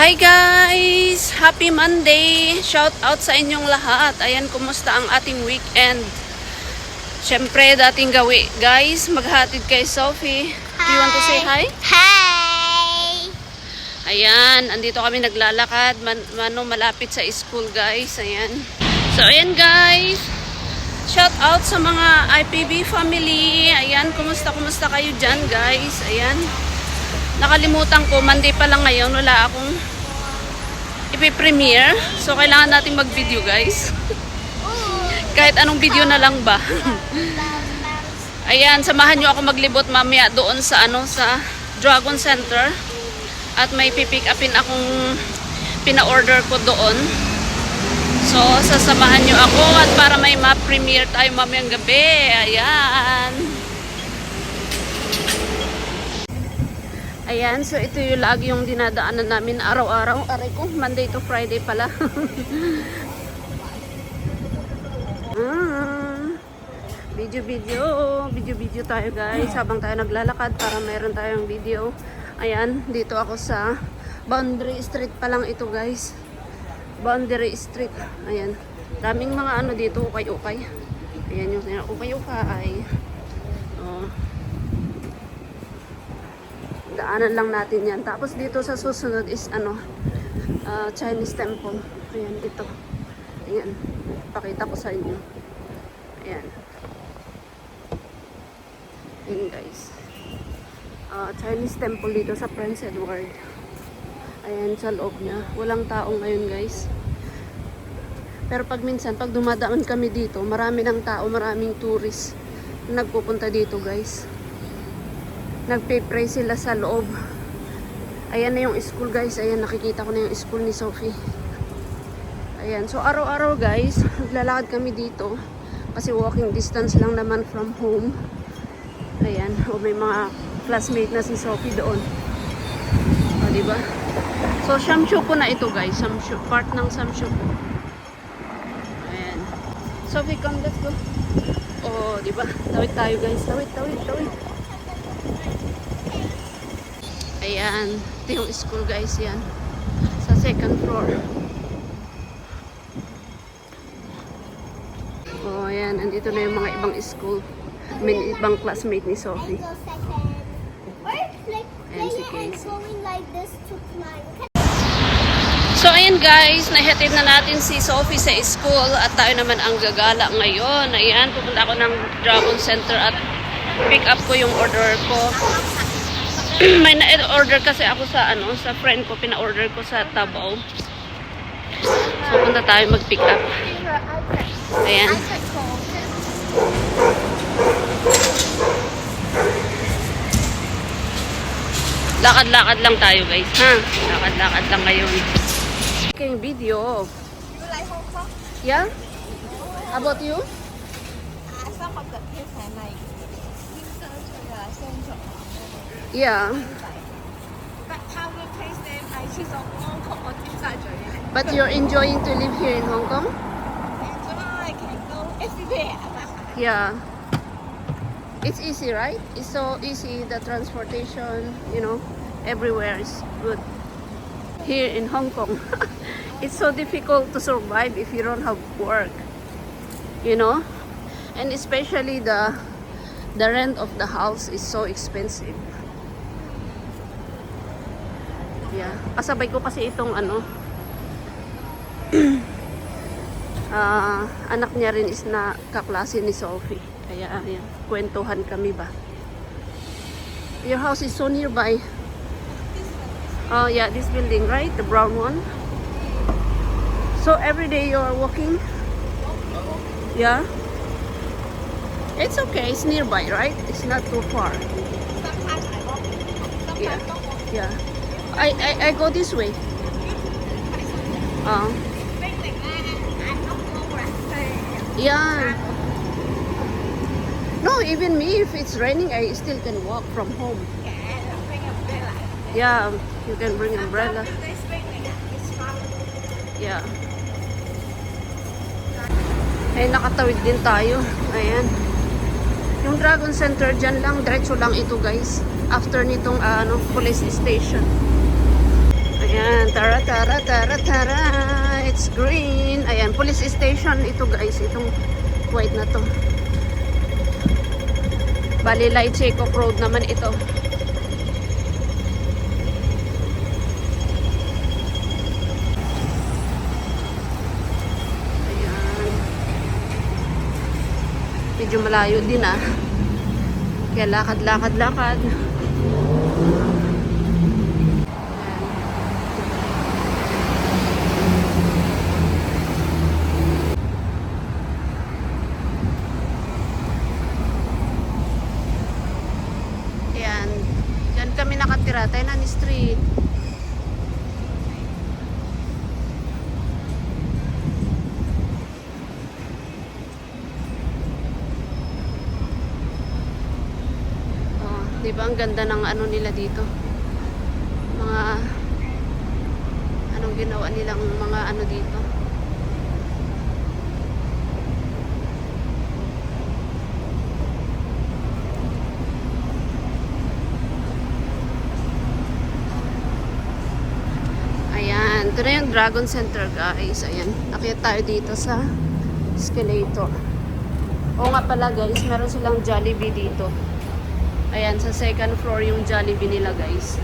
Hi guys! Happy Monday! Shout out sa inyong lahat. Ayan, kumusta ang ating weekend? Siyempre, dating gawi. Guys, maghatid kay Sophie. Do you want to say hi? Hi! Ayan, andito kami naglalakad. Man, mano, malapit sa school guys. Ayan. So, ayan guys. Shout out sa mga IPB family. Ayan, kumusta, kumusta kayo dyan guys? Ayan. Nakalimutan ko, Monday pa lang ngayon. Wala akong ipipremiere. So, kailangan nating mag-video guys. Kahit anong video na lang ba. Ayan, samahan nyo ako maglibot mamaya doon sa ano sa Dragon Center. At may pipick upin akong pina-order ko doon. So, sasamahan nyo ako at para may ma-premiere tayo mamayang gabi. Ayan. Ayan, so ito yung lagi yung dinadaanan namin araw-araw. Aray ko, Monday to Friday pala. Ah, Video-video, video-video tayo guys habang tayo naglalakad para meron tayong video. Ayan, dito ako sa Boundary Street pa lang ito guys. Boundary Street. Ayan. Daming mga ano dito, ukay-ukay. Ayan yung ukay-ukay. Oh. Daanan lang natin yan. Tapos dito sa susunod is ano, ah, Chinese temple. Ayan, ito. Ayan. Pakita ko sa inyo. Ayan. Ayan guys. Ah, Chinese temple dito sa Prince Edward. Ayan sa loob niya. Walang tao ngayon guys. Pero pag minsan, pag dumadaan kami dito, marami ng tao, maraming tourist na nagpupunta dito guys. Nagpe-pray sila sa loob. Ayan na yung school guys. Ayan, nakikita ko na yung school ni Sophie. Ayan, so araw-araw guys, naglalakad kami dito. Kasi walking distance lang naman from home. Ayan, o may mga classmate na si Sophie doon. O, di ba? So, Shamshupo na ito guys. Shamshu, part ng Shamshupo. Ayan. Sophie, come, let's go. O, di ba? Tawid tayo guys. Tawid, tawid, tawid. Ayan. Ito yung school guys yan. Sa second floor. Oh, ayan. Andito na yung mga ibang school. I mean, ibang classmate ni Sophie. Si Casey. So, ayan guys, nahatid na natin si Sophie sa school at tayo naman ang gagala ngayon. Ayan, pupunta ako ng Dragon Center at pick up ko yung order ko. May na-order kasi ako sa ano, sa friend ko, pina-order ko sa Tabaw. So, punta tayo mag-pick up. Ayan. Lakad-lakad lang tayo guys, ha? Lakad-lakad lang ngayon. Okay, video. You like Hong Kong? Yeah? How about you? Uh, some of the place I like. Central. Yeah. But how we taste them like cheese of Hong Kong or But you're enjoying to live here in Hong Kong? Enjoy, can go everywhere. yeah. It's easy, right? It's so easy, the transportation, you know, everywhere is good. Here in Hong Kong, it's so difficult to survive if you don't have work, you know? And especially the the rent of the house is so expensive. Yeah. Kasabay ko kasi itong ano, ah anak niya rin is na kaklase ni Sophie. Kaya ayan, kwentuhan kami ba. Your house is so nearby. Oh yeah, this building, right? The brown one. So every day you are walking? Yeah? It's okay, it's nearby, right? It's not too far. Sometimes I walk. Sometimes Yeah. Yeah. I I, I go this way. Uh, right. yeah. No, even me, if it's raining, I still can walk from home. Yeah, you can bring umbrella. Yeah. Ay, nakatawid din tayo. Ayan. Yung Dragon Center, dyan lang, diretso lang ito guys. After nitong ah, ano, police station. Ayan. tara, tara, tara, tara. It's green. Ayan, police station ito guys. Itong white na to. Bali, Checo Road naman ito. Ayan. Medyo malayo din ah. Kaya lakad, lakad, lakad. Ayan. Ayan. Diyan kami Tainan Street. Oh, di ang ganda ng ano nila dito? Mga anong ginawa nilang mga ano dito? Ayan, ito na yung Dragon Center guys. Ayan, nakita tayo dito sa escalator. Oo nga pala guys, meron silang Jollibee dito. Ayan, sa second floor yung Jollibee nila guys.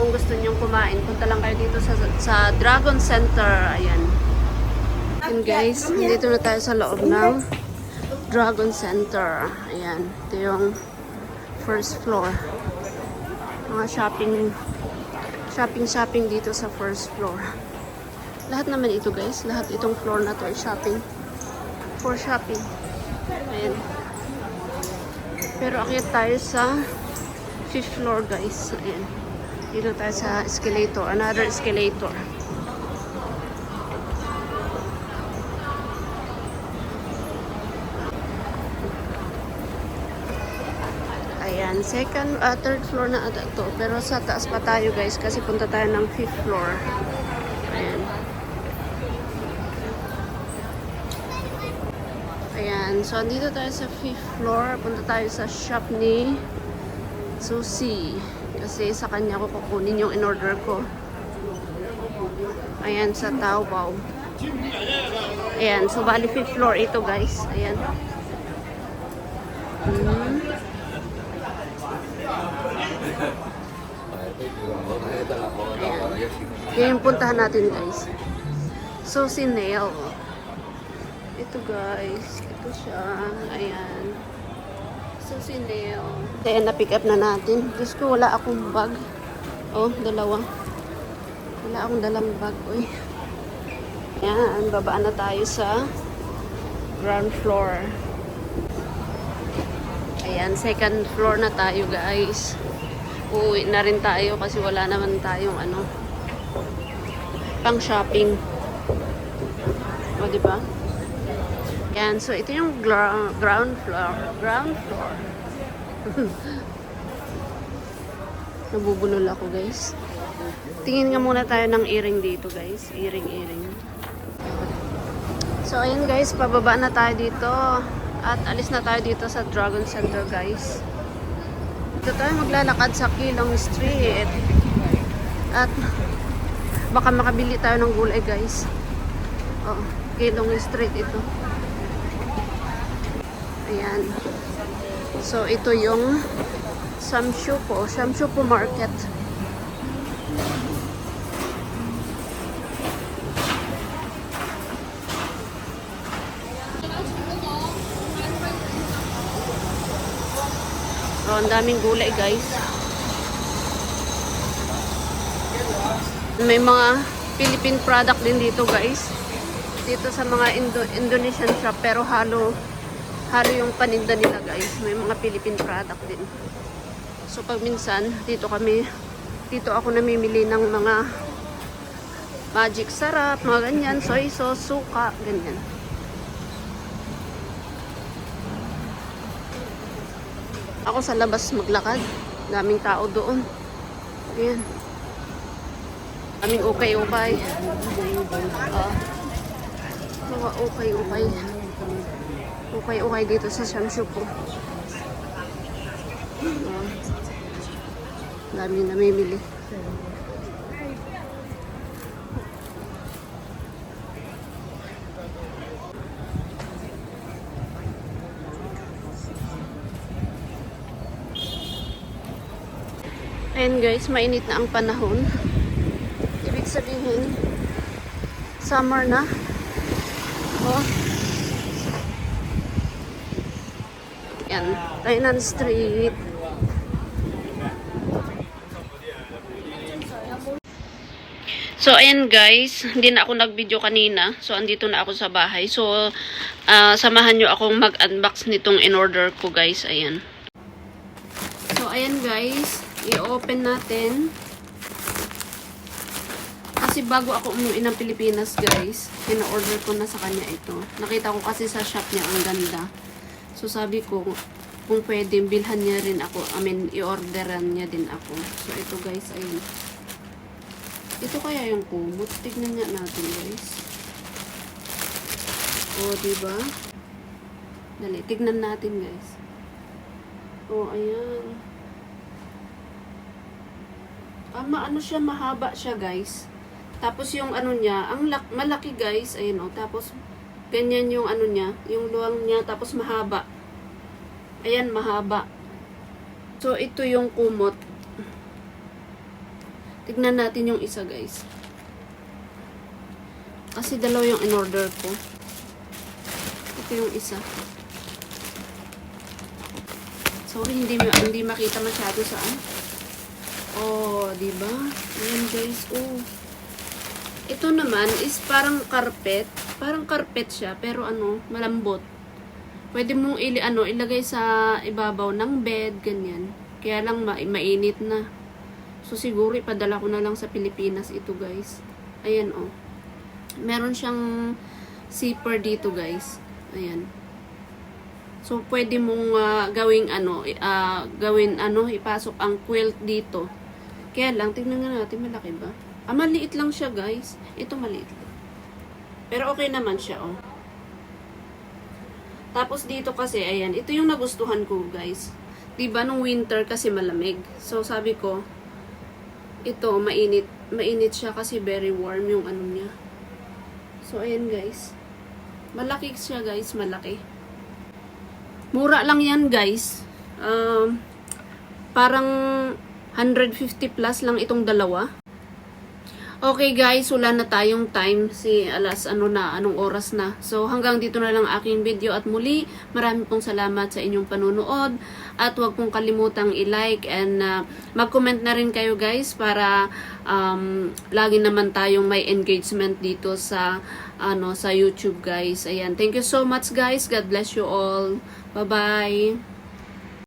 Kung gusto nyong kumain, punta lang kayo dito sa, sa Dragon Center. Ayan. Ayan guys, dito na tayo sa loob ng Dragon Center. Ayan, ito yung first floor. Mga shopping shopping shopping dito sa first floor. Lahat naman ito guys, lahat itong floor na to ay shopping. For shopping. Ayan. Pero akyat tayo sa fifth floor guys. Ayan. Dito tayo sa escalator. Another escalator. Ayan, second, uh, third floor na ata to. Pero sa taas pa tayo guys kasi punta tayo ng fifth floor. Ayan. Ayan, so andito tayo sa fifth floor. Punta tayo sa shop ni Susie. Kasi sa kanya ko kukunin yung in-order ko. Ayan, sa Taobao. Ayan, so bali fifth floor ito guys. Ayan. Hmm. Yan yung puntahan natin guys. So, si Nail. Ito guys. Ito siya. Ayan. So, si Nail. Kaya na-pick up na natin. Diyos ko, wala akong bag. Oh, dalawa. Wala akong dalang bag. Uy. Ayan, babaan na tayo sa ground floor. Ayan, second floor na tayo guys. Uuwi na rin tayo kasi wala naman tayong ano pang shopping. O, di ba? Yan, so ito yung ground floor. Ground floor. Nabubulol ako, guys. Tingin nga muna tayo ng earring dito, guys. Earring, earring. So, ayun guys, pababa na tayo dito. At alis na tayo dito sa Dragon Center, guys. Dito tayo maglalakad sa Kilong Street. At baka makabili tayo ng gulay, guys. Oh, Kilong Street ito. Ayan. So, ito yung Samshupo. Samshupo Market. Oh, ang daming gulay, guys. May mga Philippine product din dito, guys. Dito sa mga Indo Indonesian shop, pero halo halo yung paninda nila, guys. May mga Philippine product din. So, pag minsan, dito kami, dito ako namimili ng mga magic sarap, mga ganyan, soy sauce, suka, ganyan. Ako sa labas maglakad. Daming tao doon. Ayan aming ukay-ukay. Uh, mga ukay-ukay. Ukay-ukay dito sa Shamshuko. Uh, ah, dami namimili. Ayan guys, mainit na ang panahon. Sabihin, summer na. Oh. Yan, Tainan Street. So, ayan guys, hindi na ako nag-video kanina. So, andito na ako sa bahay. So, ah, samahan nyo akong mag-unbox nitong in-order ko guys. Ayan. So, ayan guys, i-open natin. Kasi bago ako umuwi ng Pilipinas guys, in-order ko na sa kanya ito. Nakita ko kasi sa shop niya ang ganda. So, sabi ko, kung pwede, bilhan niya rin ako. I mean, i-orderan niya din ako. So, ito guys, ayun. Ito kaya yung kumot. Tignan nga natin, guys. O, diba? Dali, tignan natin, guys. O, ayan. Ah, maano siya, mahaba siya, guys. Tapos yung ano niya, ang lak malaki, guys. Ayun, o. Tapos, ganyan yung ano niya, yung luwang niya, tapos mahaba. Ayan, mahaba. So, ito yung kumot. Tignan natin yung isa, guys. Kasi dalawa yung in-order ko. Ito yung isa. Sorry, hindi, hindi makita masyado saan. Oh, di ba? Ayan, guys. Oh. Ito naman is parang carpet. Parang carpet siya, pero ano, malambot. Pwede mong ili, ano, ilagay sa ibabaw ng bed, ganyan. Kaya lang ma mainit na. So, siguro ipadala ko na lang sa Pilipinas ito, guys. Ayan, oh. Meron siyang zipper dito, guys. Ayan. So, pwede mong ah, gawing ano, ah, gawin ano, ipasok ang quilt dito. Kaya lang, tignan nga natin, malaki ba? Ah, maliit lang siya, guys. Ito maliit. Pero okay naman siya, oh. Tapos dito kasi, ayan, ito yung nagustuhan ko, guys. 'Di ba nung winter kasi malamig. So, sabi ko, ito, mainit. Mainit siya kasi very warm yung ano niya. So, ayan, guys. Malaki siya, guys. Malaki. Mura lang yan, guys. Um, parang 150 plus lang itong dalawa. Okay guys, wala na tayong time si alas ano na, anong oras na. So hanggang dito na lang aking video at muli, marami pong salamat sa inyong panunood at huwag pong kalimutang i-like and uh, mag-comment na rin kayo guys para um, lagi naman tayong may engagement dito sa ano sa YouTube guys. Ayan, thank you so much guys. God bless you all. Bye-bye.